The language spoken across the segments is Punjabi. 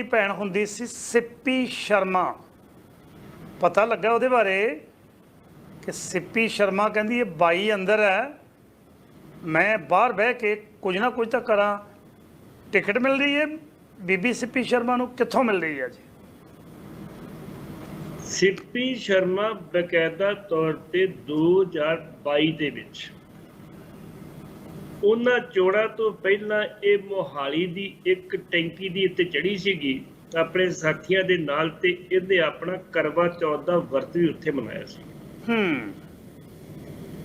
ਦੀ ਭੈਣ ਹੁੰਦੀ ਸੀ ਸਿੱਪੀ ਸ਼ਰਮਾ। ਪਤਾ ਲੱਗਾ ਉਹਦੇ ਬਾਰੇ ਕਿ ਸਿੱਪੀ ਸ਼ਰਮਾ ਕਹਿੰਦੀ ਇਹ ਬਾਈ ਅੰਦਰ ਹੈ, ਮੈਂ ਬਾਹਰ ਬਹਿ ਕੇ ਕੁਝ ਨਾ ਕੁਝ ਤਾਂ ਕਰਾਂ। ਟਿਕਟ ਮਿਲ ਰਹੀ ਹੈ, ਬੀਬੀ ਸਿੱਪੀ ਸ਼ਰਮਾ ਨੂੰ ਕਿੱਥੋਂ ਮਿਲ ਰਹੀ ਹੈ ਜੀ? ਸਿੱਪੀ ਸ਼ਰਮਾ ਬਕਾਇਦਾ ਤੌਰ ਤੇ 2022 ਦੇ ਵਿੱਚ। ਉਹਨਾਂ ਚੋੜਾਂ ਤੋਂ ਪਹਿਲਾਂ ਇਹ ਮੋਹਾਲੀ ਦੀ ਇੱਕ ਟੈਂਕੀ ਦੀ ਉੱਤੇ ਚੜੀ ਸੀਗੀ ਆਪਣੇ ਸਾਥੀਆਂ ਦੇ ਨਾਲ ਤੇ ਇਹਨੇ ਆਪਣਾ ਕਰਵਾ ਚੌਥ ਦਾ ਵਰਤ ਵੀ ਉੱਥੇ ਮਨਾਇਆ ਸੀ। ਹੂੰ।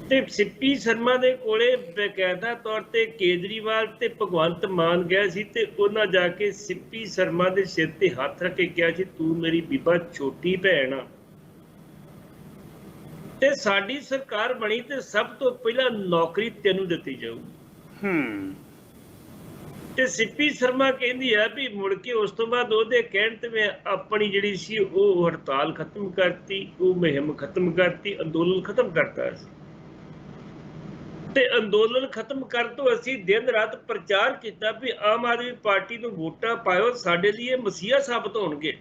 ਤੇ ਸਿੱਪੀ ਸ਼ਰਮਾ ਦੇ ਕੋਲੇ ਬਕਾਇਦਾ ਤੌਰ ਤੇ ਕੇਜਰੀਵਾਲ ਤੇ ਭਗਵੰਤ ਮਾਨ ਗਿਆ ਸੀ ਤੇ ਉਹਨਾਂ ਜਾ ਕੇ ਸਿੱਪੀ ਸ਼ਰਮਾ ਦੇ ਸਿਰ ਤੇ ਹੱਥ ਰੱਖ ਕੇ ਕਿਹਾ ਸੀ ਤੂੰ ਮੇਰੀ ਬੀਬਾ ਛੋਟੀ ਭੈਣ ਆ। ਤੇ ਸਾਡੀ ਸਰਕਾਰ ਬਣੀ ਤੇ ਸਭ ਤੋਂ ਪਹਿਲਾਂ ਨੌਕਰੀ ਤੈਨੂੰ ਦਿੱਤੀ ਜਾਊਗੀ। ਹੂੰ। ਤੇ ਸਿੱਪੀ ਸ਼ਰਮਾ ਕਹਿੰਦੀ ਆ ਵੀ ਮੁੜ ਕੇ ਉਸ ਤੋਂ ਬਾਅਦ ਉਹਦੇ ਕਹਿਣ ਤੇ ਮੈਂ ਆਪਣੀ ਜਿਹੜੀ ਸੀ ਉਹ ਹੜਤਾਲ ਖਤਮ ਕਰਤੀ, ਉਹ ਮੁਹਿੰਮ ਖਤਮ ਕਰਤੀ, ਅੰਦੋਲਨ ਖਤਮ ਕਰਤਾ ਸੀ ਤੇ ਅੰਦੋਲਨ ਖਤਮ ਕਰਨ ਤੋਂ ਅਸੀਂ ਦਿਨ ਰਾਤ ਪ੍ਰਚਾਰ ਕੀਤਾ ਵੀ ਆਮ ਆਦਮੀ ਪਾਰਟੀ ਨੂੰ ਵੋਟਾਂ ਪਾਇਓ, ਸਾਡੇ ਲਈ ਇਹ ਮਸੀਹਾ ਸਾਬਤ ਹੋਣਗੇ।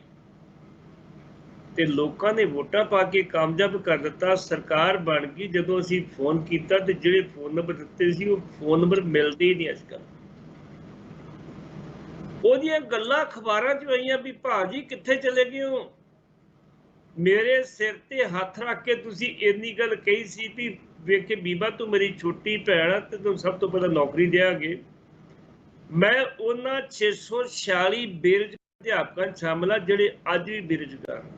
ਤੇ ਲੋਕਾਂ ਨੇ ਵੋਟਾਂ ਪਾ ਕੇ ਕਾਮਯਾਬ ਕਰ ਦਿੱਤਾ। ਸਰਕਾਰ ਬਣ ਗਈ। ਜਦੋਂ ਅਸੀਂ ਫੋਨ ਕੀਤਾ ਤੇ ਜਿਹੜੇ ਫੋਨ ਨੰਬਰ ਦਿੱਤੇ ਸੀ, ਉਹ ਫੋਨ ਨੰਬਰ ਮਿਲਦੇ ਹੀ ਨਹੀਂ ਅੱਜ ਉਹਦੀਆਂ ਗੱਲਾਂ ਅਖਬਾਰਾਂ 'ਚ ਆਈਆਂ ਵੀ ਭਾਜੀ ਕਿੱਥੇ ਚਲੇ ਗਏ ਹੋ? ਮੇਰੇ ਸਿਰ ਤੇ ਹੱਥ ਰੱਖ ਕੇ ਤੁਸੀਂ ਇੰਨੀ ਗੱਲ ਕਹੀ ਸੀ ਵੀ ਵੇਖ ਕੇ ਬੀਬਾ ਤੂੰ ਮੇਰੀ ਛੋਟੀ ਭੈਣ ਆ ਤੇ ਤੂੰ ਸਭ ਤੋਂ ਪਹਿਲਾਂ ਨੌਕਰੀ ਦੇਾਂਗੇ ਮੈਂ ਉਹਨਾਂ 646 ਬੇਰੁਜ਼ਗਾਰ ਅਧਿਆਪਕਾਂ 'ਚ ਸ਼ਾਮਲ ਆ ਜਿਹੜੇ ਅੱਜ ਵੀ ਬੇਰੁਜ਼ਗਾਰ ਹਨ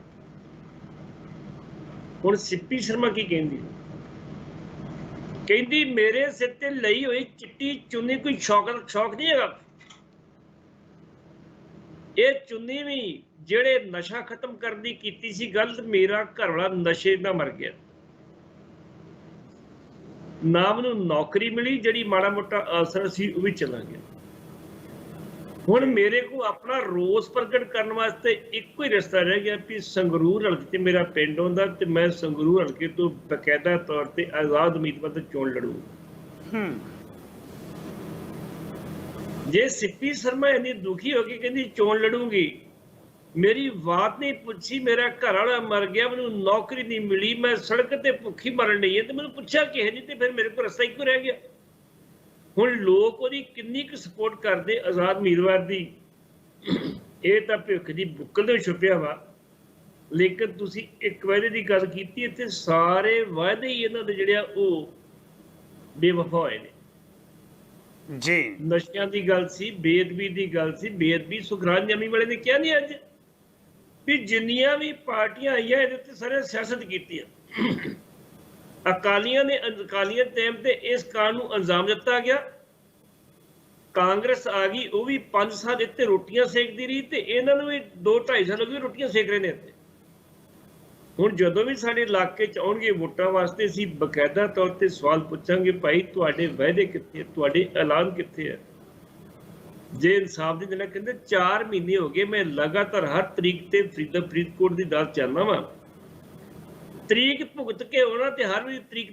ਹੁਣ ਸਿੱਪੀ ਸ਼ਰਮਾ ਕੀ ਕਹਿੰਦੀ? ਕਹਿੰਦੀ, ਮੇਰੇ ਸਿਰ ਤੇ ਲਈ ਹੋਈ ਚਿੱਟੀ ਚੁੰਨੀ ਕੋਈ ਸ਼ੌਕ ਸ਼ੌਕ ਨਹੀਂ ਹੈਗਾ? ਇਹ ਚੁੰਨੀ ਵੀ ਜਿਹੜੇ ਨਸ਼ਾ ਖਤਮ ਕਰਨ ਦੀ ਕੀਤੀ ਸੀ ਗਲਤ, ਮੇਰਾ ਘਰ ਵਾਲਾ ਨਸ਼ੇ ਦਾ ਮਰ ਗਿਆ। ਨਾ ਮੈਨੂੰ ਨੌਕਰੀ ਮਿਲੀ, ਜਿਹੜੀ ਮਾੜਾ ਮੋਟਾ ਅਸਰ ਸੀ, ਉਹ ਵੀ ਚਲਾ ਗਿਆ। ਹੁਣ ਮੇਰੇ ਕੋ ਆਪਣਾ ਰੋਸ ਪ੍ਰਗਟ ਕਰਨ ਵਾਸਤੇ ਇੱਕੋ ਹੀ ਰਸਤਾ ਰਹਿ ਗਿਆ ਵੀ ਸੰਗਰੂਰ ਹਲਕੇ ਤੇ ਮੇਰਾ ਪਿੰਡ ਹੁੰਦਾ ਤੇ ਮੈਂ ਸੰਗਰੂਰ ਹਲਕੇ ਤੋਂ ਬਕਾਇਦਾ ਤੌਰ ਤੇ ਆਜ਼ਾਦ ਉਮੀਦਵਾਰ ਤੇ ਚੋਣ ਲੜੂ। ਹੂੰ। ਜੇ ਸਿੱਪੀ ਸ਼ਰਮਾ ਇੰਨੀ ਦੁਖੀ ਹੋ ਕੇ ਕਹਿੰਦੀ ਚੋਣ ਲੜੂੰਗੀ ਮੇਰੀ ਬਾਤ ਨਹੀਂ ਪੁੱਛੀ ਮੇਰਾ ਘਰ ਵਾਲਾ ਮਰ ਗਿਆ ਮੈਨੂੰ ਨੌਕਰੀ ਨਹੀਂ ਮਿਲੀ ਮੈਂ ਸੜਕ ਤੇ ਭੁੱਖੀ ਮਰਨ ਹੈ ਤੇ ਮੈਨੂੰ ਪੁੱਛਿਆ ਕਿਹ ਨਹੀਂ ਤੇ ਫਿਰ ਮੇਰੇ ਕੋਲ ਰਸਤਾ ਇੱਕੋ ਰਹਿ ਗਿਆ। ਹੁਣ ਲੋਕ ਉਹਦੀ ਕਿੰਨੀ ਕੁ ਸਪੋਰਟ ਕਰਦੇ ਆਜ਼ਾਦ ਉਮੀਦਵਾਰ ਦੀ? ਇਹ ਤਾਂ ਭੁੱਖ ਦੀ ਬੁੱਕਲ ਦੇ ਛੁਪਿਆ ਵਾ। ਲੇਕਿਨ ਤੁਸੀਂ ਇੱਕ ਵਾਅਦੇ ਦੀ ਗੱਲ ਕੀਤੀ ਇੱਥੇ ਸਾਰੇ ਵਾਅਦੇ ਹੀ ਇਹਨਾਂ ਦੇ ਜਿਹੜਿਆ ਉਹ ਬੇਵਫਾ ਹੋਏ ਨੇ। ਜੀ। ਨਸ਼ਿਆਂ ਦੀ ਗੱਲ ਸੀ ਬੇਦਬੀ ਦੀ ਗੱਲ ਸੀ ਬੇਦਬੀ ਸੁਖਰਾਜ ਜਮੀ ਵਾਲੇ ਨੇ ਕਿਹਾ ਨਹੀਂ ਅੱਜ? ਵੀ ਜਿੰਨੀਆਂ ਵੀ ਪਾਰਟੀਆਂ ਆਈਆਂ ਇਹਦੇ ਉੱਤੇ ਸਾਰੇ ਸਿਆਸਤ ਕੀਤੀ ਆ। ਅਕਾਲੀਆਂ ਨੇ ਅਕਾਲੀਆਂ ਟਾਈਮ ਤੇ ਇਸ ਕਾਰਨ ਨੂੰ ਅੰਜਾਮ ਦਿੱਤਾ ਗਿਆ। ਕਾਂਗਰਸ ਆ ਗਈ, ਉਹ ਵੀ 5 ਸਾਲ ਇੱਥੇ ਰੋਟੀਆਂ ਸੇਕਦੀ ਰਹੀ ਤੇ ਇਹਨਾਂ ਨੂੰ ਵੀ 2 2.5 ਸਾਲ ਹੋ ਗਏ ਰੋਟੀਆਂ ਸੇਕ ਰਹੇ ਨੇ ਇੱਥੇ। ਹੁਣ ਜਦੋਂ ਵੀ ਸਾਡੇ ਇਲਾਕੇ ਚ ਆਉਣਗੇ ਵੋਟਾਂ ਵਾਸਤੇ, ਅਸੀਂ ਬਕਾਇਦਾ ਤੌਰ ਤੇ ਸਵਾਲ ਪੁੱਛਾਂਗੇ, ਭਾਈ, ਤੁਹਾਡੇ ਵਾਅਦੇ ਕਿੱਥੇ ਤੁਹਾਡੇ ਐਲਾਨ ਕਿੱਥੇ ਹੈ ਜੇ ਇਨਸਾਫ ਦੀ ਦਿਨ ਕਹਿੰਦੇ 4 ਮਹੀਨੇ ਹੋ ਗਏ, ਮੈਂ ਲਗਾਤਾਰ ਹਰ ਤਰੀਕ ਤੇ ਫਰੀਦ, ਫਰੀਦਕੋਟ ਦੀ ਦਾਤ ਚੱਲਣਾ ਵਾਂ। ਤਰੀਕ ਭੁਗਤ ਕੇ ਉਹਨਾਂ ਤੇ ਹਰ ਵੀ ਤਰੀਕ